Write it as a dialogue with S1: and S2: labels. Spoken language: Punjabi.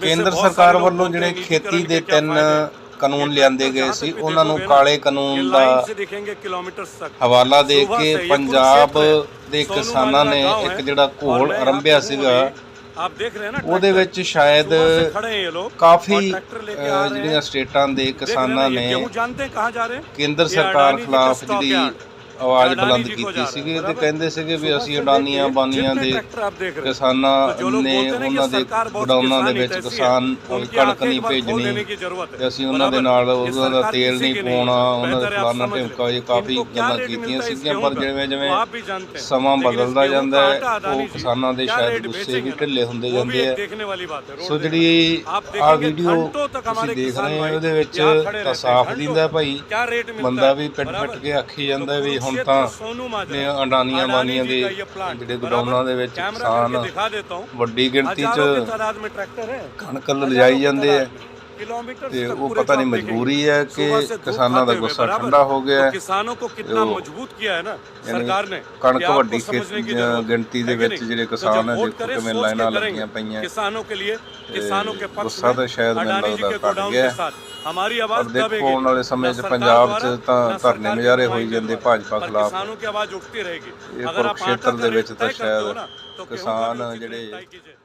S1: ਕੇਂਦਰ ਸਰਕਾਰ ਵੱਲੋਂ ਜਿਹੜੇ ਖੇਤੀ ਦੇ ਤਿੰਨ ਕਾਨੂੰਨ ਲਿਆਂਦੇ ਗਏ ਸੀ ਉਹਨਾਂ ਨੂੰ ਕਾਲੇ ਕਾਨੂੰਨ ਦਾ ਹਵਾਲਾ ਦੇ ਕੇ ਪੰਜਾਬ ਦੇ ਕਿਸਾਨਾਂ ਨੇ ਇੱਕ ਜਿਹੜਾ ਘੋਲ ਆਰੰਭਿਆ ਸੀਗਾ
S2: ਆਪ ਦੇਖ ਰਹੇ ਨਾ
S1: ਉਹਦੇ ਵਿੱਚ ਸ਼ਾਇਦ ਕਾਫੀ ਜਿਹੜੀਆਂ ਸਟੇਟਾਂ ਦੇ ਕਿਸਾਨਾਂ ਨੇ ਕੇਂਦਰ ਸਰਕਾਰ ਖਿਲਾਫ ਜਿਹੜੀ ਆਵਾਜ਼ ਬੁਲੰਦ ਕੀਤੀ ਸੀਗੀ ਤੇ ਕਹਿੰਦੇ ਸੀਗੇ ਵੀ ਅਸੀਂ ਅਡਾਨੀਆਂ ਬਾਨੀਆਂ ਦੇ ਕਿਸਾਨਾਂ ਨੇ ਉਹਨਾਂ ਦੇ ਗੋਡਾਊਨਾਂ ਦੇ ਵਿੱਚ ਕਿਸਾਨ ਕਣਕ ਨਹੀਂ ਭੇਜਣੀ ਤੇ ਅਸੀਂ ਉਹਨਾਂ ਦੇ ਨਾਲ ਉਹਨਾਂ ਦਾ ਤੇਲ ਨਹੀਂ ਪਾਉਣਾ ਉਹਨਾਂ ਦੇ ਫਲਾਣਾ ਢਿਮਕਾ ਇਹ ਕਾਫੀ ਗੱਲਾਂ ਕੀਤੀਆਂ ਸੀਗੀਆਂ ਪਰ ਜਿਵੇਂ ਜਿਵੇਂ ਸਮਾਂ ਬਦਲਦਾ ਜਾਂਦਾ ਹੈ ਉਹ ਕਿਸਾਨਾਂ ਦੇ ਸ਼ਾਇਦ ਗੁੱਸੇ ਵੀ ਢਿੱਲੇ ਹੁੰਦੇ ਜਾਂਦੇ ਆ। ਸੋ ਜਿਹੜੀ ਆ ਵੀਡੀਓ ਤੁਸੀਂ ਦੇਖ ਰਹੇ ਹੋ ਉਹਦੇ ਵਿੱਚ ਤਾਂ ਸਾਫ਼ ਦਿੰਦਾ ਭਾਈ ਬੰਦਾ ਵੀ ਪਿੱਟ ਪਿੱਟ ਕੇ ਆਖੀ ਜਾਂਦਾ ਵੀ ਹੁਣ ਤਾਂ ਨੇ ਅਡਾਨੀਆਂ
S2: ਮਾਨੀਆਂ
S1: ਦੇ ਜਿਹੜੇ ਗੋਡਾਊਨਾਂ ਦੇ ਵਿੱਚ ਕਿਸਾਨ ਵੱਡੀ ਗਿਣਤੀ 'ਚ ਕਣਕ ਲਿਜਾਈ ਜਾਂਦੇ ਆ। ਤੇ
S2: तक
S1: ਉਹ
S2: पूरे
S1: ਪਤਾ ਨਹੀਂ
S2: काम देखेंगे।
S1: ਮਜਬੂਰੀ ਹੈ ਕਿ
S2: सुबह से धूप
S1: ਕਿਸਾਨਾਂ ਦਾ
S2: खाते हुए,
S1: ਗੁੱਸਾ
S2: बराबर?
S1: ਠੰਡਾ ਹੋ ਗਿਆ
S2: तो
S1: ਹੈ
S2: किसानों को कितना
S1: वो-
S2: मजबूत किया है ना
S1: यानी
S2: सरकार ने
S1: ਕਣਕ
S2: कि आपको
S1: ਵੱਡੀ
S2: समझने की
S1: ਖੇਤ-
S2: जरूरत है।
S1: ਗਿਣਤੀ ਦੇ
S2: है कि
S1: ਵਿੱਚ
S2: नहीं?
S1: ਜਿਹੜੇ
S2: तो
S1: ਕਿਸਾਨ
S2: जब
S1: ਹੈ
S2: वोट
S1: ਦੇਖੋ
S2: करें,
S1: ਕਿਵੇਂ
S2: सोच के
S1: ਲਾਈਨਾਂ
S2: करेंगे।
S1: ਲੱਗੀਆਂ ਪਈਆਂ
S2: किसानों के लिए किसानों के पक्ष
S1: ਗੁੱਸਾ ਤਾਂ ਸ਼ਾਇਦ
S2: में
S1: ਮੈਨੂੰ
S2: अडानी जी
S1: ਲੱਗਦਾ
S2: के
S1: ਘਟ
S2: गोडाउन
S1: ਗਿਆ
S2: के साथ हमारी
S1: ਪਰ
S2: आवाज
S1: ਦੇਖੋ
S2: दबेगी
S1: ਆਉਣ ਵਾਲੇ ਸਮੇਂ
S2: ना
S1: 'ਚ
S2: सरकार
S1: ਪੰਜਾਬ
S2: द्वारा,
S1: 'ਚ ਤਾਂ
S2: ना
S1: ਧਰਨੇ
S2: सरकार के
S1: ਮੁਜ਼ਾਹਰੇ ਹੋਈ
S2: नुमाइंदे
S1: ਜਾਂਦੇ
S2: द्वारा।
S1: ਭਾਜਪਾ
S2: पर
S1: ਖਿਲਾਫ
S2: किसानों की आवाज उठती रहेगी
S1: ਇਹ
S2: अगर आप
S1: ਕੁਰੂਕਸ਼ੇਤਰ
S2: आटा
S1: ਦੇ
S2: का
S1: ਵਿੱਚ
S2: रेट
S1: ਤਾਂ
S2: तय करते हो
S1: ਸ਼ਾਇਦ
S2: ना, तो गेहूं का भी
S1: ਕਿਸਾਨ
S2: उचित रेट
S1: ਜਿਹੜੇ
S2: तय कीजिए।